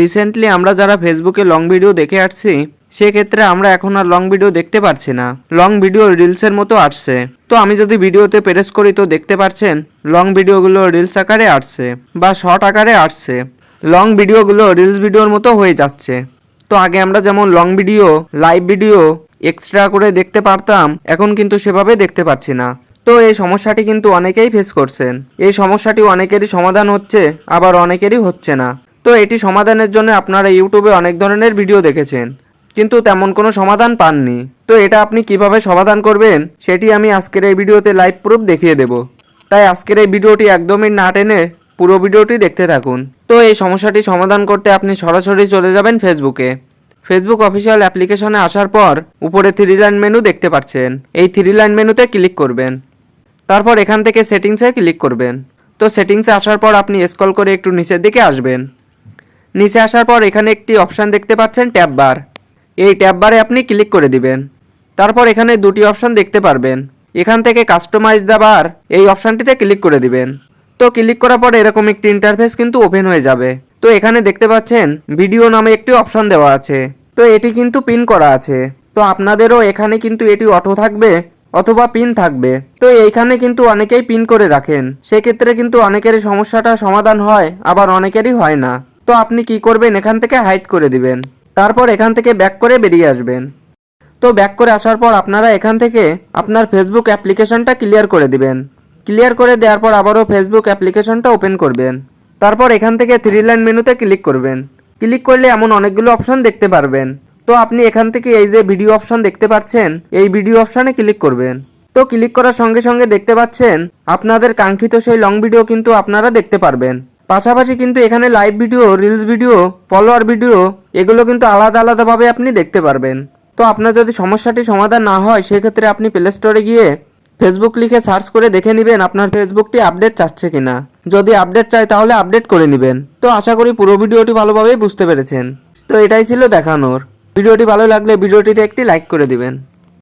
Recently আমরা যারা ফেসবুকে লং ভিডিও দেখে আসছি, সেক্ষেত্রে আমরা এখন আর লং ভিডিও দেখতে পারছি না। লং ভিডিও রিলসের মতো আসছে। তো আমি যদি ভিডিওতে প্রেস করি তো দেখতে পাচ্ছেন লং ভিডিওগুলো রিলস আকারে আসছে বা শর্ট আকারে আসছে। লং ভিডিওগুলো রিলস ভিডিওর মতো হয়ে যাচ্ছে। তো আগে আমরা যেমন long video live video extra করে দেখতে পারতাম, এখন কিন্তু সেভাবে দেখতে পাচ্ছি না। তো এই সমস্যাটি কিন্তু অনেকেই ফেস করছেন। এই সমস্যাটি অনেকেরই সমাধান হচ্ছে, আবার অনেকেরই হচ্ছে না। তো এটি সমাধানের জন্য আপনারা ইউটিউবে অনেক ধরনের ভিডিও দেখেছেন। কিন্তু তেমন কোনো সমাধান পাননি। তো এটা আপনি কীভাবে সমাধান করবেন, সেটি আমি আজকের এই ভিডিওতে লাইভ প্রুফ দেখিয়ে দেব। তাই আজকের এই ভিডিওটি একদমই না টেনে পুরো ভিডিওটি দেখতে থাকুন। তো এই সমস্যাটি সমাধান করতে আপনি সরাসরি চলে যাবেন ফেসবুকে ফেসবুক অফিসিয়াল অ্যাপ্লিকেশনে আসার পর উপরে থ্রি লাইন মেনু দেখতে পাচ্ছেন। এই থ্রি লাইন মেনুতে ক্লিক করবেন। তারপর এখান থেকে সেটিংসে ক্লিক করবেন। তো সেটিংসে আসার পর আপনি স্ক্রল করে একটু নিচের দিকে আসবেন। নিচে আসার পর এখানে একটি অপশান দেখতে পাচ্ছেন ট্যাব বার। এই ট্যাব বারে আপনি ক্লিক করে দিবেন। তারপর এখানে দুটি অপশান দেখতে পারবেন। এখান থেকে কাস্টমাইজ দ্য বার এই অপশানটিতে ক্লিক করে দিবেন। তো ক্লিক করার পর এরকম একটি ইন্টারফেস কিন্তু ওপেন হয়ে যাবে। তো এখানে দেখতে পাচ্ছেন ভিডিও নামে একটি অপশন দেওয়া আছে। তো এটি কিন্তু পিন করা আছে। তো আপনাদেরও এখানে কিন্তু এটি অটো থাকবে অথবা পিন থাকবে। তো এইখানে কিন্তু অনেকেই পিন করে রাখেন। সেক্ষেত্রে কিন্তু অনেকেরই সমস্যাটা সমাধান হয়, আবার অনেকেরই হয় না। তো আপনি কি করবেন? এখান থেকে হাইড করে দিবেন। তারপর এখান থেকে ব্যাক করে বেরিয়ে আসবেন। তো ব্যাক করে আসার পর আপনারা এখান থেকে আপনার ফেসবুক অ্যাপ্লিকেশনটা ক্লিয়ার করে দিবেন। ক্লিয়ার করে দেওয়ার পর আবারও ফেসবুক অ্যাপ্লিকেশনটা ওপেন করবেন। তারপর এখান থেকে থ্রি লাইন মেনুতে ক্লিক করবেন। ক্লিক করলে এমন অনেকগুলো অপশন দেখতে পারবেন। তো আপনি এখান থেকে এই যে ভিডিও অপশন দেখতে পাচ্ছেন, এই ভিডিও অপশনে ক্লিক করবেন। তো ক্লিক করার সঙ্গে সঙ্গে দেখতে পাচ্ছেন, আপনাদের কাঙ্ক্ষিত সেই লং ভিডিও কিন্তু আপনারা দেখতে পারবেন। পাশাপাশি কিন্তু এখানে live video reels video follower video এগুলো কিন্তু আলাদা আলাদাভাবে আপনি দেখতে পারবেন। তো আপনার যদি সমস্যাটি সমাধান না হয়, সেক্ষেত্রে আপনি প্লে স্টোরে গিয়ে ফেসবুক লিখে সার্চ করে দেখে নেবেন আপনার ফেসবুকটি আপডেট চাচ্ছে কিনা। যদি আপডেট চায়, তাহলে আপডেট করে নেবেন। তো আশা করি পুরো ভিডিওটি ভালোভাবেই বুঝতে পেরেছেন। তো এটাই ছিল দেখানোর। ভিডিওটি ভালো লাগলে ভিডিওটিতে একটি লাইক করে দিবেন।